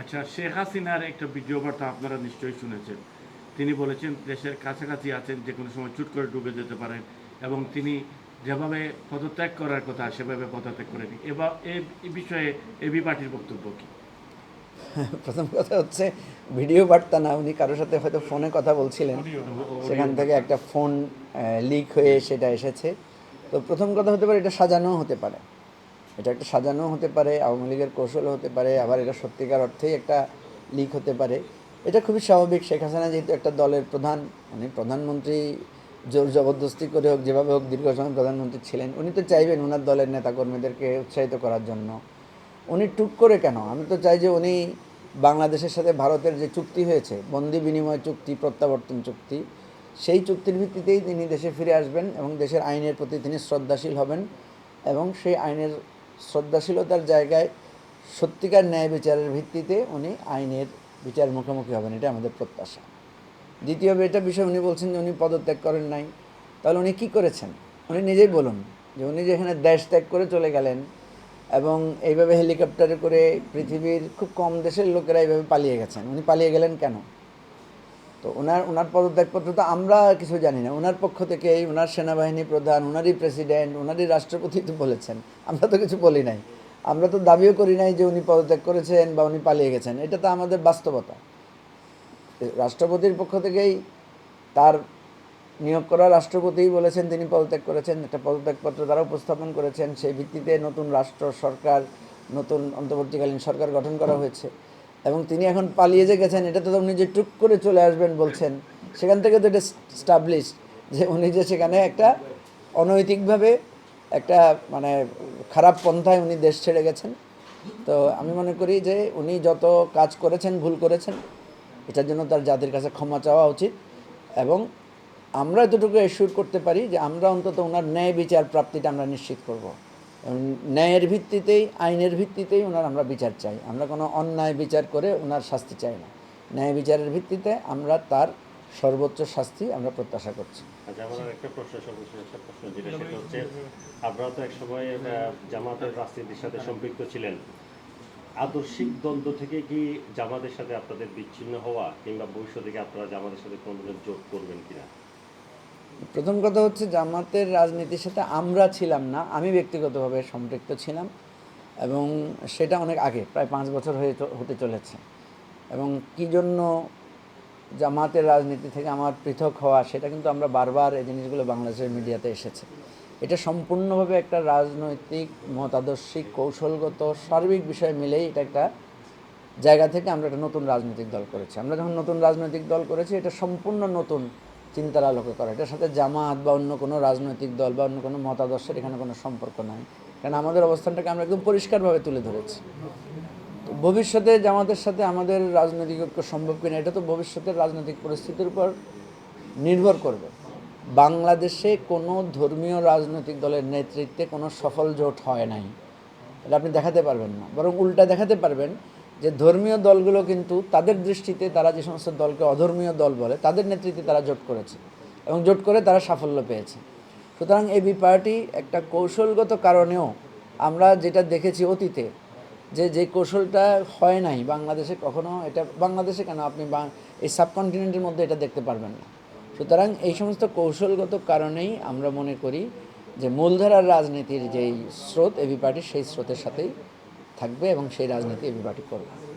আচ্ছা শেখ হাসিনার একটা ভিডিও বার্তা আপনারা নিশ্চয়ই শুনেছেন। তিনি বলেছেন দেশের কাছাকাছি আছেন যে কোনো সময় চুট করে ডুবে যেতে পারেন এবং তিনি যেভাবে পদত্যাগ করার কথা সেভাবে পদত্যাগ করেনি এবার এই বিষয়ে এবি পার্টির বক্তব্য কি? প্রথম কথা হচ্ছে ভিডিও বার্তা না উনি কারোর সাথে হয়তো ফোনে কথা বলছিলেন। সেখান থেকে একটা ফোন লিক হয়ে সেটা এসেছে। তো প্রথম কথা হতে পারে এটা সাজানো হতে পারে। এটা একটা সাজানো হতে পারে, আওয়ামী লীগের কৌশল হতে পারে, আবার এটা সত্যিকার অর্থেই একটা লিক হতে পারে। এটা খুবই স্বাভাবিক, শেখ হাসিনা যেহেতু একটা দলের প্রধান উনি প্রধানমন্ত্রী, জোর জবরদস্তি করে হোক, যেভাবে হোক, দীর্ঘ সময় প্রধানমন্ত্রী ছিলেন, উনি তো চাইবেন ওনার দলের নেতাকর্মীদেরকে উৎসাহিত করার জন্য। উনি টুক করে কেন? আমি তো চাই যে উনি বাংলাদেশের সাথে ভারতের যে চুক্তি হয়েছে, বন্দি বিনিময় চুক্তি, প্রত্যাবর্তন চুক্তি, সেই চুক্তির ভিত্তিতেই তিনি দেশে ফিরে আসবেন এবং দেশের আইনের প্রতি তিনি শ্রদ্ধাশীল হবেন এবং সেই আইনের শ্রদ্ধাশীলতার জায়গায় সত্যিকার ন্যায় বিচারের ভিত্তিতে উনি আইনের বিচার মুখোমুখি হবেন, এটা আমাদের প্রত্যাশা। দ্বিতীয় এটা বিষয় উনি বলছেন যে উনি পদত্যাগ করেন নাই। তাহলে উনি কী করেছেন? উনি নিজেই বলুন যে উনি যেখানে দেশ ত্যাগ করে চলে গেলেন এবং এইভাবে হেলিকপ্টারে করে পৃথিবীর খুব কম দেশের লোকেরা এইভাবে পালিয়ে গেছেন, উনি পালিয়ে গেলেন কেন? তো ওনার ওনার পদত্যাগপত্র তো আমরা কিছু জানি না। ওনার পক্ষ থেকেই ওনার সেনাবাহিনী প্রধান, ওনারই প্রেসিডেন্ট, ওনারই রাষ্ট্রপতি তো বলেছেন। আমরা তো কিছু বলি নাই। আমরা তো দাবিও করি নাই যে উনি পদত্যাগ করেছেন বা উনি পালিয়ে গেছেন। এটা তো আমাদের বাস্তবতা। রাষ্ট্রপতির পক্ষ থেকেই তার নিয়োগ করা রাষ্ট্রপতিই বলেছেন তিনি পদত্যাগ করেছেন। একটা পদত্যাগপত্র তারা উপস্থাপন করেছেন। সেই ভিত্তিতে নতুন রাষ্ট্র, সরকার, নতুন অন্তর্বর্তীকালীন সরকার গঠন করা হয়েছে। এবং তিনি এখন পালিয়ে যে গেছেন, এটা তো উনি যে টুক করে চলে আসবেন বলছেন, সেখান থেকে তো এটা স্টাবলিশ যে উনি যে সেখানে একটা অনৈতিকভাবে একটা মানে খারাপ পন্থায় উনি দেশ ছেড়ে গেছেন। তো আমি মনে করি যে উনি যত কাজ করেছেন, ভুল করেছেন, এটার জন্য তার জাতির কাছে ক্ষমা চাওয়া উচিত এবং আমরা এতটুকু এসিওর করতে পারি যে আমরা অন্তত ওনার ন্যায় বিচার প্রাপ্তিটা আমরা নিশ্চিত করব। ন্যায়ের ভিত্তিতেই, আইনের ভিত্তিতেই ওনার আমরা বিচার চাই। আমরা কোনো অন্যায় বিচার করে ওনার শাস্তি চাই না। ন্যায় বিচারের ভিত্তিতে আমরা তার সর্বোচ্চ শাস্তি আমরা প্রত্যাশা করছি। আচ্ছা একটা আপনারা তো জামাতের রাজনীতির সাথে সম্পৃক্ত ছিলেন। আদর্শিক দ্বন্দ্ব থেকে কি জামাতের সাথে আপনাদের বিচ্ছিন্ন হওয়া কিংবা ভবিষ্যতে আপনারা জামাতের সাথে কোনো যোগ করবেন কিনা? প্রথম কথা হচ্ছে জামাতের রাজনীতির সাথে আমরা ছিলাম না, আমি ব্যক্তিগতভাবে সম্পৃক্ত ছিলাম এবং সেটা অনেক আগে, প্রায় পাঁচ বছর হয়ে হতে চলেছে। এবং কী জন্য জামাতের রাজনীতি থেকে আমার পৃথক হওয়া, সেটা কিন্তু আমরা বারবার এই জিনিসগুলো বাংলাদেশের মিডিয়াতে এসেছে। এটা সম্পূর্ণভাবে একটা রাজনৈতিক, মতাদর্শিক, কৌশলগত, সার্বিক বিষয় মিলেই এটা একটা জায়গা থেকে আমরা একটা নতুন রাজনৈতিক দল করেছি। আমরা যখন নতুন রাজনৈতিক দল করেছি, এটা সম্পূর্ণ নতুন চিন্তার আলোকে করা। এটার সাথে জামাত বা অন্য কোনো রাজনৈতিক দল বা অন্য কোনো মতাদর্শের এখানে কোনো সম্পর্ক নাই। কারণ আমাদের অবস্থানটাকে আমরা একদম পরিষ্কারভাবে তুলে ধরেছি। তো ভবিষ্যতে জামাতের সাথে আমাদের রাজনৈতিক ঐক্য সম্ভব কিনা, এটা তো ভবিষ্যতের রাজনৈতিক পরিস্থিতির উপর নির্ভর করবে। বাংলাদেশে কোনো ধর্মীয় রাজনৈতিক দলের নেতৃত্বে কোনো সফল জোট হয় নাই। এটা আপনি দেখাতে পারবেন না। বরং উল্টা দেখাতে পারবেন যে ধর্মীয় দলগুলো কিন্তু তাদের দৃষ্টিতে তারা যে সমস্ত দলকে অধর্মীয় দল বলে, তাদের নেতৃত্বে তারা জোট করেছে এবং জোট করে তারা সাফল্য পেয়েছে। সুতরাং এবি পার্টি একটা কৌশলগত কারণেও আমরা যেটা দেখেছি অতীতে, যে যে কৌশলটা হয় নাই বাংলাদেশে কখনো, এটা বাংলাদেশে কেন আপনি এই সাবকন্টিনেন্টের মধ্যে এটা দেখতে পারবেন না। সুতরাং এই সমস্ত কৌশলগত কারণেই আমরা মনে করি যে মূলধারার রাজনীতির যেই স্রোত এবি পার্টির সেই স্রোতের সাথেই থাকবে এবং সেই রাজনীতি এবি পার্টি করবে।